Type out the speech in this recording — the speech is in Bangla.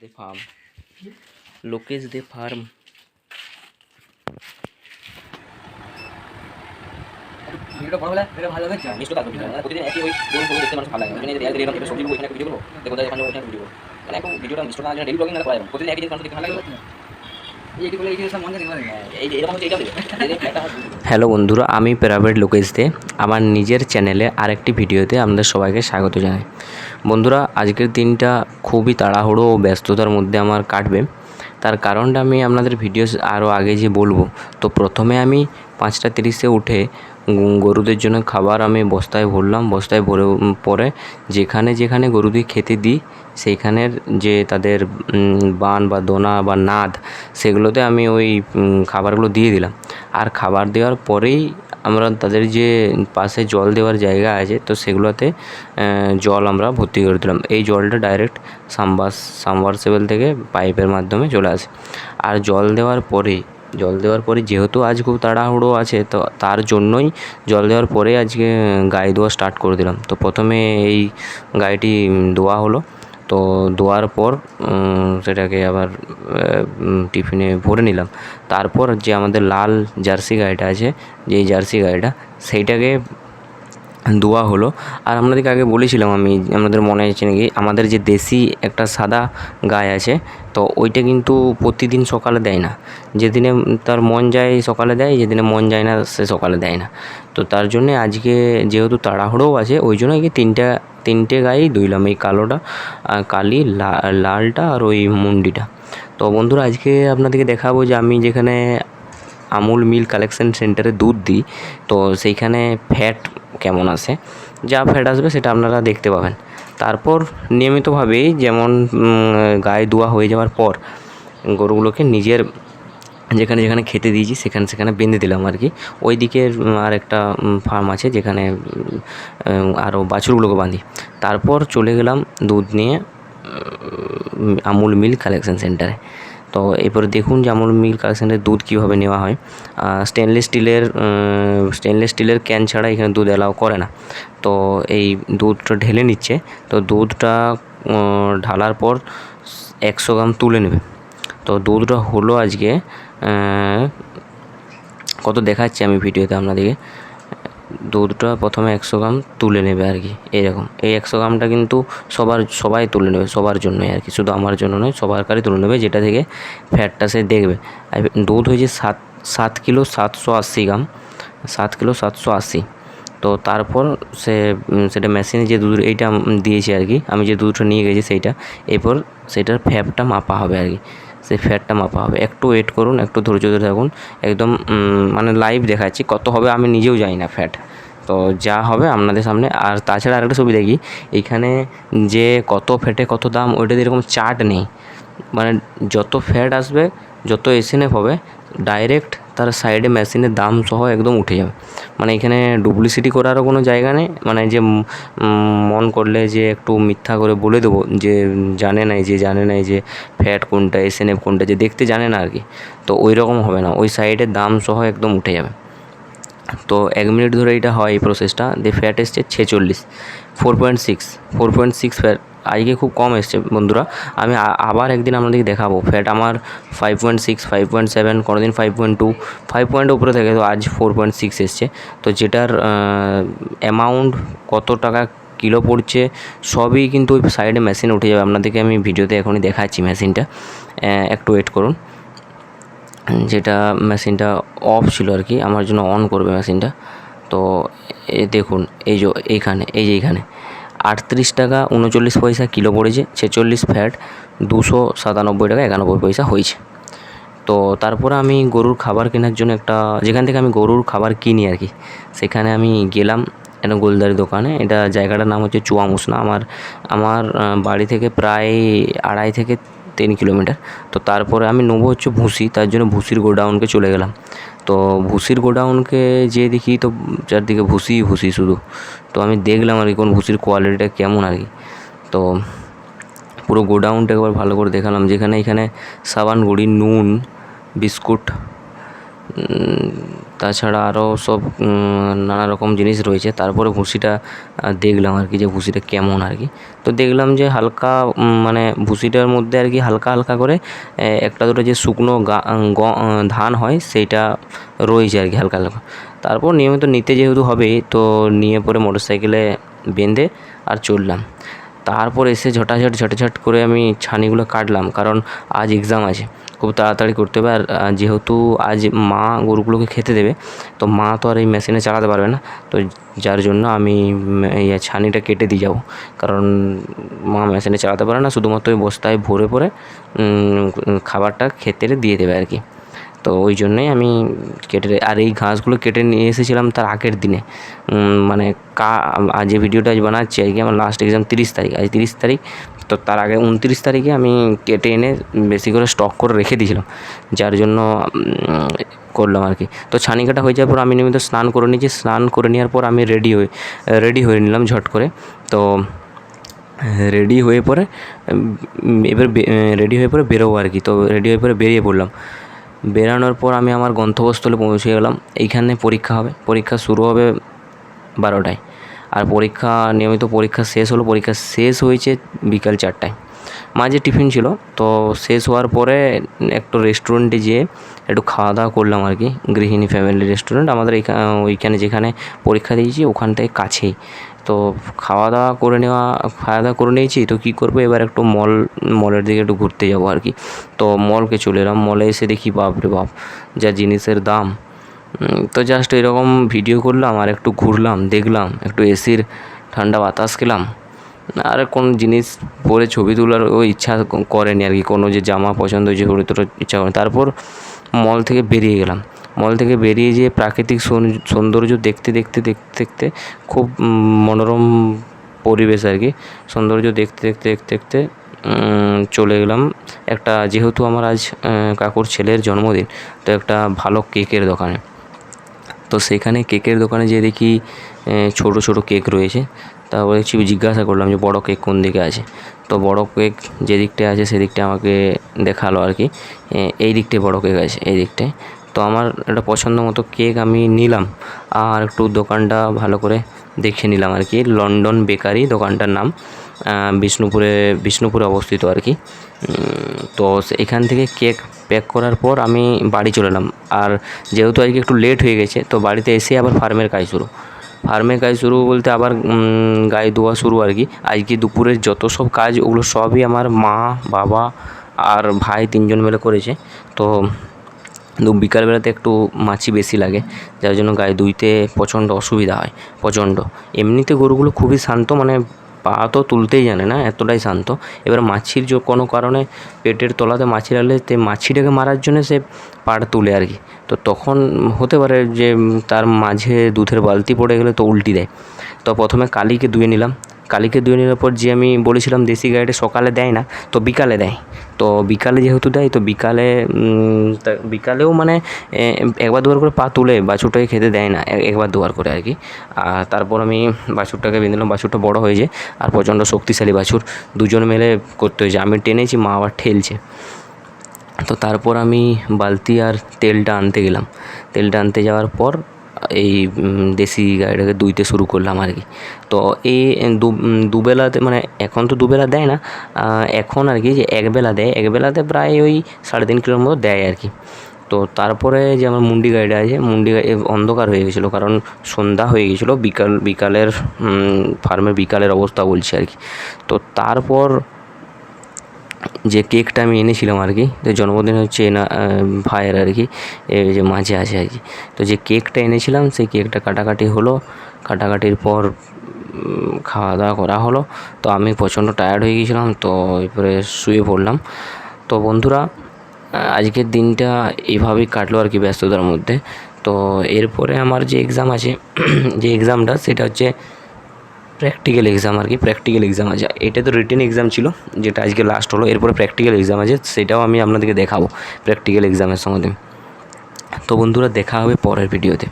দে ফার্ম। লোকেশ দে ফার্ম। ভিডিওটা বড় হলে ভালো লাগে প্রতিদিন একই ওই দেখতে মানুষ ভালো লাগে। এখানে ভিডিও করব, দেখো ভিডিও মানে এখন ভিডিওটা প্রতিদিন একই ভালো লাগে। হ্যালো বন্ধুরা, আমি প্রাইভেট লোকেশ দে। আমার নিজের চ্যানেলে আরেকটি ভিডিওতে আপনাদের সবাইকে স্বাগত জানাই। বন্ধুরা, আজকের দিনটা খুবই তাড়াহুড়ো ও ব্যস্ততার মধ্যে আমার কাটবে। তার কারণটা আমি আপনাদের ভিডিও আরও আগে যে বলব, তো প্রথমে আমি পাঁচটা তিরিশে উঠে গরুদের জন্য খাবার আমি বস্তায় ভরলাম। বস্তায় ভরে পরে যেখানে যেখানে গরুদের খেতে দিই, সেইখানের যে তাদের বান বা দোনা বা নাদ, সেগুলোতে আমি ওই খাবারগুলো দিয়ে দিলাম। আর খাবার দেওয়ার পরেই আমরা তাদের যে পাশে জল দেওয়ার জায়গা আছে, তো সেগুলোতে জল আমরা ভর্তি করে দিলাম। এই জলটা ডাইরেক্ট সাম্বাস সাবমার্সিবল থেকে পাইপের মাধ্যমে চলে আসে। আর জল দেওয়ার পরে জল দেওয়ার পরে যেহেতু আজ খুব তাড়াহুড়ো আছে, তো তার জন্যই জল দেওয়ার পরে আজকে গায়ে ধোয়া স্টার্ট করে দিলাম। তো প্রথমে এই গায়েটি ধোয়া হলো। তো ধোয়ার পর সেটাকে আবার টিফিনে ভরে নিলাম। তারপর যে আমাদের লাল জার্সি গাড়িটা আছে, যেই জার্সি গাড়িটা সেইটাকে ধোয়া হলো। আর আপনাদেরকে আগে বলেছিলাম আমি, আপনাদের মনে আছে নাকি? আমাদের যে দেশি একটা সাদা গায়ে আছে, তো ওইটা কিন্তু প্রতিদিন সকালে দেয় না। যেদিনে তার মন যায় সকালে দেয়, যেদিনে মন যায় না সে সকালে দেয় না। তো তার জন্যে আজকে যেহেতু তাড়াহুড়োও আছে, ওই জন্য কি তিনটা, তিনটে গায়েই ধুইলাম, এই কালোটা কালি লালটা আর ওই মুন্ডিটা। তো বন্ধুরা, আজকে আপনাদেরকে দেখাবো যে আমি যেখানে আমুল মিল কালেকশন সেন্টারে দুধ দিই, তো সেইখানে ফ্যাট কেমন আসে যা ফ্যাট আসবে সেটা আপনারা দেখতে পাবেন। তারপর নিয়মিতভাবেই যেমন গায়ে ধোয়া হয়ে যাওয়ার পর গরুগুলোকে নিজের যেখানে যেখানে খেতে দিয়েছি সেখানে সেখানে বেঁধে দিলাম আর কি। ওই দিকের আর একটা ফার্ম আছে যেখানে আরও বাছুরগুলোকে বাঁধি। তারপর চলে গেলাম দুধ নিয়ে আমুল মিল কালেকশন সেন্টারে। তো এরপরে দেখুন যে আমুল মিল কালেকশনের দুধ কীভাবে নেওয়া হয়। স্টেনলেস স্টিলের স্টেনলেস স্টিলের ক্যান ছাড়া এখানে দুধ অ্যালাউ করে না। তো এই দুধটা ঢেলে নিচ্ছে। তো দুধটা ঢালার পর একশো গ্রাম তুলে নেবে। তো দুধটা হলো আজকে কত দেখাচ্ছি আমি ভিডিওতে আপনাদেরকে। দুধটা প্রথমে একশো গ্রাম তুলে নেবে আর কি, এরকম। এই একশো গ্রামটা কিন্তু সবার, সবাই তুলে নেবে, সবার জন্যই আর কি, শুধু আমার জন্য নয় সবার কারই তুলে নেবে, যেটা থেকে ফ্যাটটা সে দেখবে। আর দুধ হয়েছে সাত সাত কিলো সাতশো আশি গ্রাম, সাত কিলো সাতশো আশি। তো তারপর সে সেটা মেশিনে যে দুধ এইটা দিয়েছে আর কি, আমি যে দুধটা নিয়ে গেছি সেইটা, এরপর সেটার ফ্যাপটা মাপা হবে আর কি। সেই ফ্যাটটা মাপা হবে। একটু ওয়েট করুন, একটু ধৈর্য ধরে থাকুন। একদম মানে লাইভ দেখাচ্ছি। কত হবে আমি নিজেও জানি না ফ্যাট তো যা হবে আপনাদের সামনে। আর তাছাড়া আরেকটা সুবিধা কি এখানে যে কত ফ্যাটে কত দাম ওইটাতে এরকম চার্ট নেই। মানে যত ফ্যাট আসবে, যত এসএনএফ হবে ডাইরেক্ট তার সাইডে মেশিনের দাম সহ একদম উঠে যাবে। মানে এখানে ডুপ্লিসিটি করারও কোনো জায়গা নেই। মানে যে মন করলে যে একটু মিথ্যা করে বলে দেবো, যে জানে নাই, যে জানে নাই যে ফ্যাট কোনটা এসএনএফ কোনটা, যে দেখতে জানে না আর কি, তো ওই রকম হবে না। ওই সাইডে দাম সহ একদম উঠে যাবে। তো এক মিনিট ধরে এটা হয় এই প্রসেসটা দিয়ে ফ্যাট এসছে ছেচল্লিশ four point six four point six fat আজকে খুব কম এসছে বন্ধুরা। আমি আবার একদিন আপনাদেরকে দেখাবো। ফ্যাট আমার five point six five point seven কোনো দিন ফাইভ পয়েন্ট টু ফাইভ পয়েন্টের উপরে থাকে তো আজ ফোর পয়েন্ট সিক্স এসছে। তো যেটার অ্যামাউন্ট কত টাকা কিলো পড়ছে, সবই কিন্তু ওই সাইডে মেশিন উঠে যাবে। আপনাদেরকে আমি ভিডিওতে এখনই দেখাচ্ছি মেশিনটা একটু ওয়েট করুন। যেটা মেশিনটা অফ ছিল আর কি, আমার জন্য অন করবে মেশিনটা তো দেখুন, এই যে এইখানে, এই যে এইখানে। আটত্রিশ টাকা উনচল্লিশ পয়সা কিলো পড়েছে, ছেচল্লিশ ফ্যাট, দুশো সাতানব্বই টাকা একানব্বই পয়সা হয়েছে। তো তারপরে আমি গরুর খাবার কেনার জন্য একটা, যেখান থেকে আমি গরুর খাবার কিনি আর কি, সেখানে আমি গেলাম একটা গোলদারি দোকানে। এটা জায়গাটার নাম হচ্ছে চুয়া মুসনা। আমার আমার বাড়ি থেকে প্রায় আড়াই থেকে তিন কিলোমিটার। তো তারপরে আমি নেব হচ্ছে ভুসি, তার জন্য ভুসির গোডাউনকে চলে গেলাম। তো ভুসির গোডাউনকে যেয়ে দেখি, তো চারদিকে ভুসি ভুসি শুধু। তো আমি দেখলাম আর কি কোন ভুসির কোয়ালিটিটা কেমন আর কি। তো পুরো গোডাউনটা একবার ভালো করে দেখালাম, যেখানে এখানে সাবান, গুঁড়ি, নুন, বিস্কুট তাছাড়া আরও সব নানা রকম জিনিস রয়েছে। তারপরে ভুসিটা দেখলাম আর কি যে ভুসিটা কেমন আর কি। তো দেখলাম যে হালকা মানে ভুসিটার মধ্যে আর কি হালকা হালকা করে একটা দুটো যে শুকনো ধান হয়, সেইটা রয়েছে আর কি হালকা হালকা। তারপর নিয়মিত নিতে যেহেতু হবেই তো নিয়ে পরে মোটর সাইকেলে বেঁধে আর চললাম তারপর এসে ঝটাঝট ঝটাঝট করে আমি ছানিগুলো কাটলাম, কারণ আজ এক্সাম আছে। খুব তাড়াতাড়ি করতে হবে, আর যেহেতু আজ মা গরুগুলোকে খেতে দেবে, তো মা তো আর এই মেশিনে চালাতে পারবে না, তো যার জন্য আমি এই ছানিটা কেটে দিয়ে যাব। কারণ মা মেশিনে চালাতে পারে না, শুধুমাত্র ওই বস্তায় ভরে পরে খাবারটা খেতে দিয়ে দেবে আর কি। তো ওই জন্যই আমি কেটে আর এই ঘাসগুলো কেটে নিয়ে এসেছিলাম তার আগের দিনে। মানে কা যে ভিডিওটা আজ বানাচ্ছি আর কি আমার লাস্ট এক্সাম তিরিশ তারিখ, আজ তিরিশ তারিখ। তো তার আগে উনত্রিশ তারিখে আমি কেটে এনে বেশি করে স্টক করে রেখে দিয়েছিলাম। যার জন্য করলাম আর কি। তো ছানি কাটা হয়ে যাওয়ার পর আমি নিয়মিত স্নান করে নিয়েছি। স্নান করে নেওয়ার পর আমি রেডি হয়ে রেডি হয়ে নিলাম ঝট করে। তো রেডি হয়ে পরে এবার রেডি হয়ে পরে বেরোবো আর কি। তো রেডি হয়ে পরে বেরিয়ে পড়লাম। বেরানোর পর আমি আমার গন্তব্যস্থলে পৌঁছে গেলাম। এইখানে পরীক্ষা হবে। পরীক্ষা শুরু হবে বারোটায়। আর পরীক্ষা, নিয়মিত পরীক্ষা শেষ হলো। পরীক্ষা শেষ হয়েছে বিকাল চারটায়। মাঝে টিফিন ছিল। তো শেষ হওয়ার পরে একটু রেস্টুরেন্টে যেয়ে একটু খাওয়া দাওয়া করলাম আর কি। গৃহিণী ফ্যামিলি রেস্টুরেন্ট আমাদের ওইখানে যেখানে পরীক্ষা দিয়েছি ওখান থেকে কাছেই। তো খাওয়া দাওয়া করে নেওয়া খাওয়া দাওয়া করে নিয়েছি, তো কী করব? এবার একটু মল, মলের দিকে একটু ঘুরতে যাব আর কি। তো মলকে চলে এলাম, মলে এসে দেখি বাপ রে বাপ, যা জিনিসের দাম। তো জাস্ট এরকম ভিডিও করলাম আর একটু ঘুরলাম, দেখলাম, একটু এসির ঠান্ডা বাতাস খেলাম। আর কোন জিনিস পরে ছবি তোলার ও ইচ্ছা করেনি আর কি, কোনো যে জামা পছন্দ হয়েছে ছবি তোলার ইচ্ছা করে। তারপর মল থেকে বেরিয়ে গেলাম। মল থেকে বেরিয়ে যেয়ে প্রাকৃতিক সৌন্দর্য দেখতে দেখতে দেখতে দেখতে খুব মনোরম পরিবেশ আর কি। সৌন্দর্য দেখতে দেখতে দেখতে দেখতে চলে গেলাম একটা যেহেতু আমার আজ কাকুর ছেলের জন্মদিন, তো একটা ভালো কেকের দোকানে। তো সেখানে কেকের দোকানে যেয়ে দেখি ছোটো ছোটো কেক রয়েছে। তারপরে দেখছি জিজ্ঞাসা করলাম যে বড় কেক কোন দিকে আছে? তো বড় কেক যেদিকটায় আছে, সেদিকটা আমাকে দেখাল আর কি। এই দিকটায় বড় কেক আছে, এই দিকটায়। তো আমার একটা পছন্দ মতো কেক আমি নিলাম আর একটু দোকানটা ভালো করে দেখে নিলাম আর কি। লন্ডন বেকারি দোকানটার নাম বিষ্ণুপুরে বিষ্ণুপুরে অবস্থিত আর কি। তো এখান থেকে কেক প্যাক করার পর আমি বাড়ি চলে এলাম। আর যেহেতু আজকে একটু লেট হয়ে গেছে, তো বাড়িতে এসে আবার ফার্মের কাজ শুরু। ফার্মের কাজ শুরু বলতে আবার গায়ে ধোয়া শুরু আর কি। আজকে দুপুরের যত সব কাজ, ওগুলো সবই আমার মা, বাবা আর ভাই তিনজন মিলে করেছে। তো কিন্তু বিকালবেলাতে একটু মাছি বেশি লাগে, যার জন্য গায়ে দুইতে প্রচণ্ড অসুবিধা হয়, প্রচণ্ড। এমনিতে গরুগুলো খুবই শান্ত মানে পা তো তুলতেই জানে না, এতটাই শান্ত। এবার মাছির যে কোনো কারণে পেটের তলাতে মাছি লাগলে তে মাছিটাকে মারার জন্য সে পাটা তুলে আর কি। তো তখন হতে পারে যে তার মাঝে দুধের বালতি পড়ে গেলে তো উল্টি দেয়। তো প্রথমে কালিকে ধুয়ে নিলাম কালিকে নেওয়ার পর যে আমি বলেছিলাম দেশি গাইটা সকালে দেয় না, তো বিকালে দেয়। তো বিকালে যেহেতু দেয়, তো বিকালে বিকালেও মানে একবার দুবার করে পা তুলে বাছুরটাকে খেতে দেয় না একবার দুবার করে আর কি। আর তারপর আমি বাছুরটাকে বেঁধে বাছুরটা বড় হয়েছে আর প্রচণ্ড শক্তিশালী বাছুর দুজন মিলে করতে হয়েছে। আমি টেনেছি, মা আবার ঠেলছে। তো তারপর আমি বালতি আর তেলটা আনতে গেলাম। তেলটা আনতে যাওয়ার পর এই দেশি গাড়িটাকে দুইতে শুরু করলাম আর কি। তো এই দু দুবেলাতে মানে এখন তো দুবেলা দেয় না এখন আর কি যে একবেলা দেয়। একবেলাতে প্রায় ওই সাড়ে তিন কিলোর মতো দেয় আর কি। তো তারপরে যে আমার মুন্ডি গাড়িটা আছে, মুন্ডি অন্ধকার হয়ে গেছিল, কারণ সন্ধ্যা হয়ে গেছিল, বিকাল, বিকালের ফার্মের বিকালের অবস্থা বলছি আর কি। তো তারপর যে কেকটা আমি এনেছিলাম আর কি, তো জন্মদিন হচ্ছে এনা ভাইয়ের আর কি এই যে মাঝে আছে আর কি। তো যে কেকটা এনেছিলাম, সেই কেকটা কাটাকাটি হলো, কাটাকাটির পর খাওয়া দাওয়া করা হলো। তো আমি প্রচণ্ড টায়ার্ড হয়ে গিয়েছিলাম, তো এরপরে শুয়ে পড়লাম। তো বন্ধুরা আজকের দিনটা এইভাবেই কাটলো আর কি ব্যস্ততার মধ্যে। তো এরপরে আমার যে এক্সাম আছে, যে এক্সামটা সেটা হচ্ছে প্র্যাকটিক্যাল এক্সাম আর কি প্র্যাকটিক্যাল এক্সাম আছে। এটা তো রিটেন এক্সাম ছিল, যেটা আজকে লাস্ট হলো। এরপরে প্র্যাকটিক্যাল এক্সাম আছে, সেটাও আমি আপনাদেরকে দেখাবো প্র্যাকটিক্যাল এক্সামের সঙ্গে তো বন্ধুরা, দেখা হবে পরের ভিডিওতে